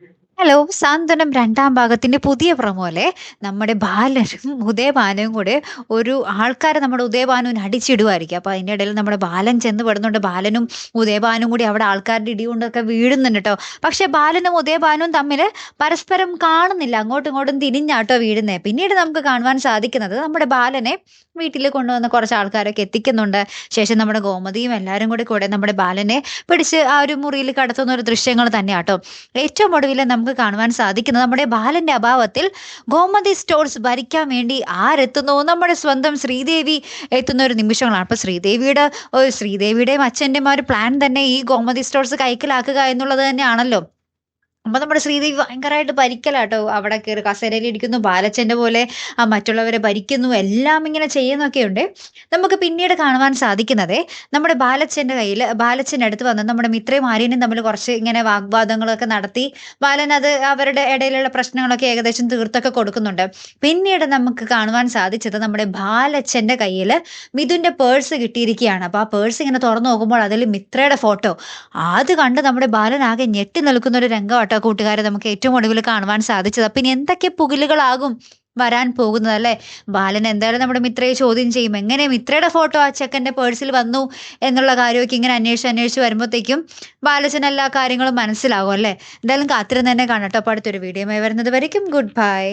Thank you. Hello സാന്ത്വനം രണ്ടാം ഭാഗത്തിന്റെ പുതിയ പ്രമോലെ നമ്മുടെ ബാലനും ഉദയഭാനുവും കൂടെ ഒരു ആൾക്കാരെ നമ്മുടെ ഉദയഭാനുവിന് അടിച്ചിടുമായിരിക്കും അപ്പൊ അതിന്റെ ഇടയിൽ നമ്മുടെ ബാലൻ ചെന്ന് പെടുന്നുണ്ട്. ബാലനും ഉദയഭാനും കൂടി അവിടെ ആൾക്കാരുടെ ഇടി കൊണ്ടൊക്കെ വീഴുന്നുണ്ട് കേട്ടോ പക്ഷെ ബാലനും ഉദയഭാനുവും തമ്മിൽ പരസ്പരം കാണുന്നില്ല. അങ്ങോട്ടും ഇങ്ങോട്ടും തിരിഞ്ഞാട്ടോ വീഴുന്നത് പിന്നീട് നമുക്ക് കാണുവാൻ സാധിക്കുന്നത് നമ്മുടെ ബാലനെ വീട്ടിൽ കൊണ്ടുവന്ന് കുറച്ച് ആൾക്കാരൊക്കെ എത്തിക്കുന്നുണ്ട്. ശേഷം നമ്മുടെ ഗോമതിയും എല്ലാവരും കൂടി കൂടെ നമ്മുടെ ബാലനെ പിടിച്ച് ആ ഒരു മുറിയിൽ കടത്തുന്ന ഒരു ദൃശ്യങ്ങൾ തന്നെയാട്ടോ. ഏറ്റവും ഒടുവിൽ നമുക്ക് കാണുവാൻ സാധിക്കുന്നത്. നമ്മുടെ ബാലന്റെ അഭാവത്തിൽ ഗോമതി സ്റ്റോർസ് ഭരിക്കാൻ വേണ്ടി ആരെത്തുന്നു? നമ്മുടെ സ്വന്തം ശ്രീദേവി എത്തുന്ന ഒരു നിമിഷങ്ങളാണ്. അപ്പൊ ശ്രീദേവിയുടെ ശ്രീദേവിയുടെയും അച്ഛന്റെയും ആ ഒരു പ്ലാൻ തന്നെ ഈ ഗോമതി സ്റ്റോർസ് കൈക്കലാക്കുക എന്നുള്ളത് തന്നെയാണല്ലോ. അപ്പൊ നമ്മുടെ ശ്രീദേവി ഭയങ്കരമായിട്ട് ഭരിക്കലാട്ടോ. അവിടെ കയറി കസേരയിൽ ഇരിക്കുന്നു ബാലച്ചന്റെ പോലെ മറ്റുള്ളവരെ ഭരിക്കുന്നു എല്ലാം ഇങ്ങനെ ചെയ്യുന്നൊക്കെ ഉണ്ട് നമുക്ക് പിന്നീട് കാണുവാൻ സാധിക്കുന്നത് നമ്മുടെ ബാലച്ചന്റെ കയ്യിൽ ബാലച്ചന്റെ അടുത്ത് വന്ന് നമ്മുടെ മിത്രയും ആര്യനും തമ്മിൽ കുറച്ച് ഇങ്ങനെ വാഗ്വാദങ്ങളൊക്കെ നടത്തി ബാലൻ അത് അവരുടെ ഇടയിലുള്ള പ്രശ്നങ്ങളൊക്കെ ഏകദേശം തീർത്തൊക്കെ കൊടുക്കുന്നുണ്ട്. പിന്നീട് നമുക്ക് കാണുവാൻ സാധിച്ചത് നമ്മുടെ ബാലച്ചന്റെ കയ്യിൽ മിഥുന്റെ പേഴ്സ് കിട്ടിയിരിക്കുകയാണ്. അപ്പൊ ആ പേഴ്സ് ഇങ്ങനെ തുറന്നു നോക്കുമ്പോൾ അതിൽ മിത്രയുടെ ഫോട്ടോ. അത് കണ്ട് നമ്മുടെ ബാലൻ ആകെ ഞെട്ടി നിൽക്കുന്ന ഒരു രംഗമാട്ടോ. കൂട്ടുകാരെ നമുക്ക് ഏറ്റവും ഒടുവിൽ കാണുവാൻ സാധിച്ചത്. അപ്പം ഇനി എന്തൊക്കെ പുകിലുകളാകും വരാൻ പോകുന്നത് അല്ലേ? ബാലൻ എന്തായാലും നമ്മുടെ മിത്രയെ ചോദ്യം ചെയ്യും. എങ്ങനെ മിത്രയുടെ ഫോട്ടോ ആ ചെക്കന്റെ പേഴ്സിൽ വന്നു എന്നുള്ള കാര്യമൊക്കെ ഇങ്ങനെ അന്വേഷിച്ച് അന്വേഷിച്ച് വരുമ്പോഴത്തേക്കും ബാലച്ചൻ എല്ലാ കാര്യങ്ങളും മനസ്സിലാകും അല്ലേ? എന്തായാലും കാത്തിരുന്ന് തന്നെ കാണട്ടോ അപ്പോൾ അടുത്തൊരു വീഡിയോ വരുന്നത് വരയ്ക്കും. Good bye